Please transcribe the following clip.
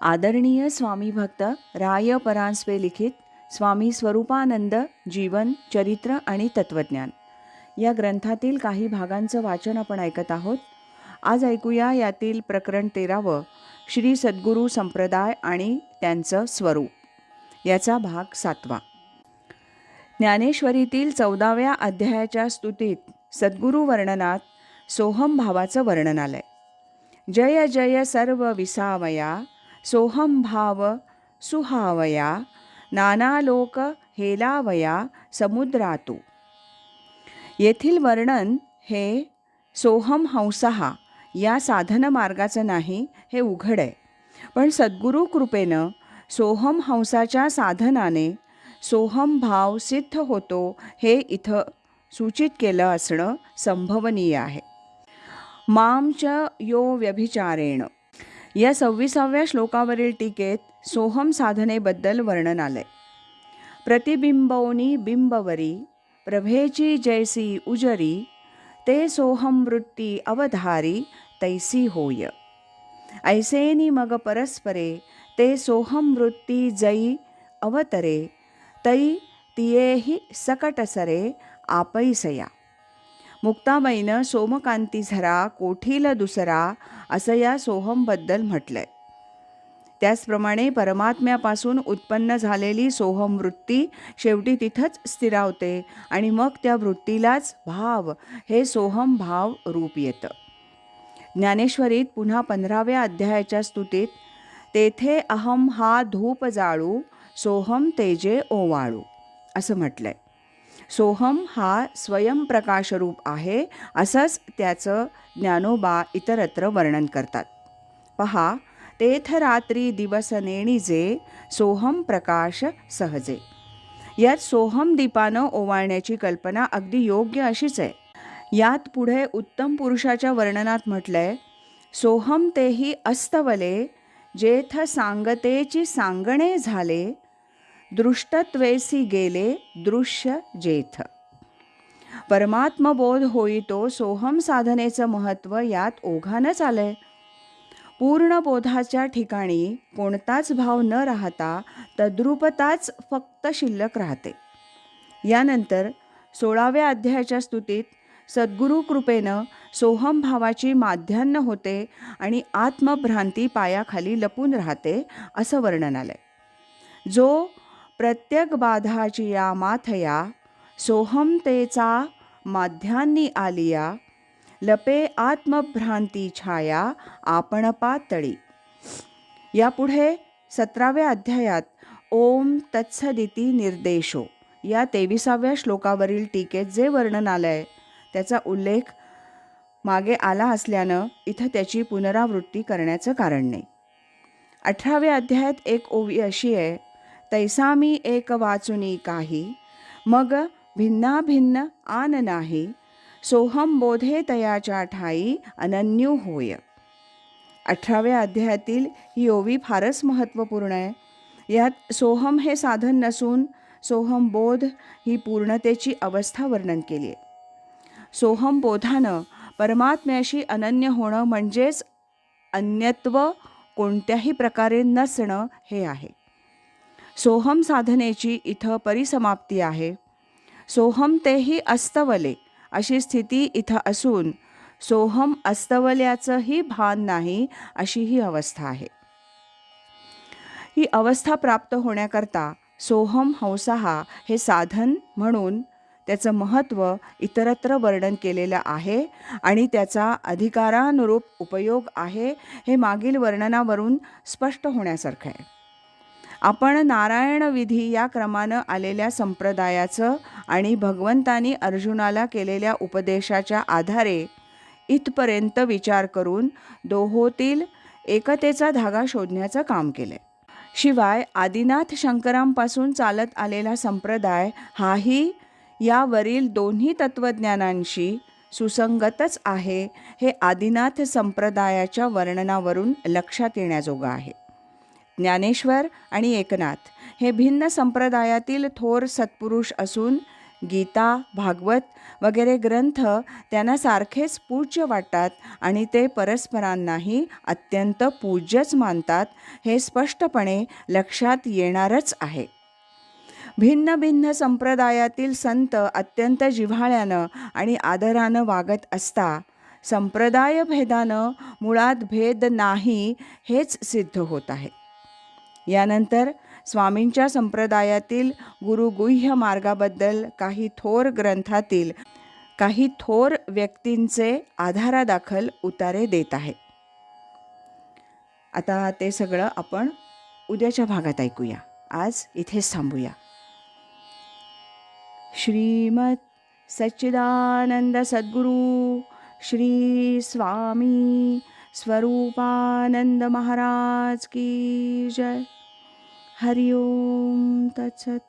आदरणीय स्वामी भक्त राय परांजपे लिखित स्वामी स्वरूपानंद जीवन चरित्र आणि तत्वज्ञान या ग्रंथातील काही भागांचं वाचन आपण ऐकत आहोत. आज ऐकूया यातील प्रकरण तेरावं श्री सद्गुरू संप्रदाय आणि त्यांचं स्वरूप. याचा भाग सातवा. ज्ञानेश्वरीतील चौदाव्या अध्यायाच्या स्तुतीत सद्गुरू वर्णनात सोहम भावाचं वर्णन आलंय. जय जय सर्व विसावया सोहम भाव सुहावया नानालोक हेलावया समुद्रातू. येथील वर्णन हे सोहम हंसहा या साधन मार्गाचं नाही हे उघड आहे. पण सद्गुरू कृपेनं सोहम हंसाच्या साधनाने सोहम भाव सिद्ध होतो हे इथं सूचित केलं असणं संभवनीय आहे. मामच च यो व्यभिचारेण या सव्वीसाव्या श्लोकावरील टीकेत सोहम साधनेबद्दल वर्णन आलंय. प्रतिबिंबवनी बिंबवरी प्रभेची जैसी उजरी ते सोहम वृत्ती अवधारी तैसी होय. ऐसेनी मग परस्परे ते सोहम वृत्ती जई अवतरे तै तियेही सकटसरे आपैसया. मुक्ताबाईनं सोमकांती झरा कोठील दुसरा असं या सोहमबद्दल म्हटलंय. त्याचप्रमाणे परमात्म्यापासून उत्पन्न झालेली सोहम वृत्ती शेवटी तिथंच स्थिरावते आणि मग त्या वृत्तीलाच भाव हे सोहम भाव रूप येतं. ज्ञानेश्वरीत पुन्हा पंधराव्या अध्यायाच्या स्तुतीत तेथे अहम हा धूप जाळू सोहम तेजे ओवाळू असं म्हटलंय. सोहम हा स्वयंप्रकाशरूप आहे असंच त्याचं ज्ञानोबा इतरत्र वर्णन करतात. पहा तेथ रात्री दिवस नेणीजे सोहम प्रकाश सहजे. यात सोहम दीपानं ओवाळण्याची कल्पना अगदी योग्य अशीच आहे. यात पुढे उत्तम पुरुषाच्या वर्णनात म्हटलंय सोहम तेही अस्तवले जेथ सांगतेची सांगणे झाले दृष्टत्वेसी गेले दृश्य जेथ परमात्मबोध होईतो सोहम साधनेचं महत्त्व यात ओघानच आलंय पूर्ण बोधाच्या ठिकाणी कोणताच भाव न राहता तद्रुपताच फक्त शिल्लक राहते यानंतर सोळाव्या अध्यायाच्या स्तुतीत सद्गुरू कृपेनं सोहम भावाची माध्यान्ह होते आणि आत्मभ्रांती पायाखाली लपून राहते असं वर्णन आलंय जो प्रत्येक बाधाची या माथया सोहमतेचा माध्यान्नी आलिया लपे आत्मभ्रांती छाया आपण पातळी. यापुढे सतराव्या अध्यायात ओम तत्सदिती निर्देशो. या तेविसाव्या श्लोकावरील टीकेत जे वर्णन आलं आहे त्याचा उल्लेख मागे आला असल्यानं इथं त्याची पुनरावृत्ती करण्याचं कारण नाही. अठराव्या अध्यायात एक ओवी अशी आहे तैसामी एक वाचुनी काही। मग भिन्ना भिन्न आन नाही सोहम बोधे तयाच्या ठाई अनन्यू होय। अठराव्या अध्यायातील ही ओवी फारच महत्त्वपूर्ण आहे। यात सोहम हे साधन नसून सोहम बोध ही पूर्णतेची अवस्था वर्णन केली आहे। सोहम बोधानं परमात्म्याशी अनन्य होणं म्हणजेच अन्यत्व कोणत्याही प्रकारे नसणं हे आहे। सोहम साधनेची इथं परिसमाप्ती आहे. सोहम तेही अस्तवले अशी स्थिती इथं असून सोहम अस्तवल्याचंही भान नाही अशी ही अवस्था आहे. ही अवस्था प्राप्त होण्याकरता सोहम हंसाहा हे साधन म्हणून त्याचं महत्त्व इतरत्र वर्णन केलेलं आहे आणि त्याचा अधिकारानुरूप उपयोग आहे हे मागील वर्णनावरून स्पष्ट होण्यासारखं आहे. आपण नारायण विधी या क्रमानं आलेल्या संप्रदायाचं आणि भगवंतानी अर्जुनाला केलेल्या उपदेशाच्या आधारे इथपर्यंत विचार करून दोहोतील एकतेचा धागा शोधण्याचं काम केलं. शिवाय आदिनाथ शंकरांपासून चालत आलेला संप्रदाय हाही यावरील दोन्ही तत्त्वज्ञानांशी सुसंगतच आहे हे आदिनाथ संप्रदायाच्या वर्णनावरून लक्षात येण्याजोगं आहे. ज्ञानेश्वर आणि एकनाथ हे भिन्न संप्रदायातील थोर सत्पुरुष असून गीता भागवत वगैरे ग्रंथ त्यांना सारखेच पूज्य वाटतात आणि ते परस्परांनाही अत्यंत पूज्यच मानतात हे स्पष्टपणे लक्षात येणारच आहे. भिन्न भिन्न संप्रदायातील संत अत्यंत जिव्हाळ्यानं आणि आदरानं वागत असता संप्रदाय भेदानं मुळात भेद नाही हेच सिद्ध होत आहे. यानंतर स्वामींच्या संप्रदायातील गुरुगुह्य मार्गाबद्दल काही थोर ग्रंथातील काही थोर व्यक्तींचे आधारादाखल उतारे देत आहे. आता ते सगळं आपण उद्याच्या भागात ऐकूया. आज इथेच थांबूया. श्रीमत सच्चिदानंद सद्गुरु श्री स्वामी स्वरूपानंद महाराज की जय. हरिओम तत्सत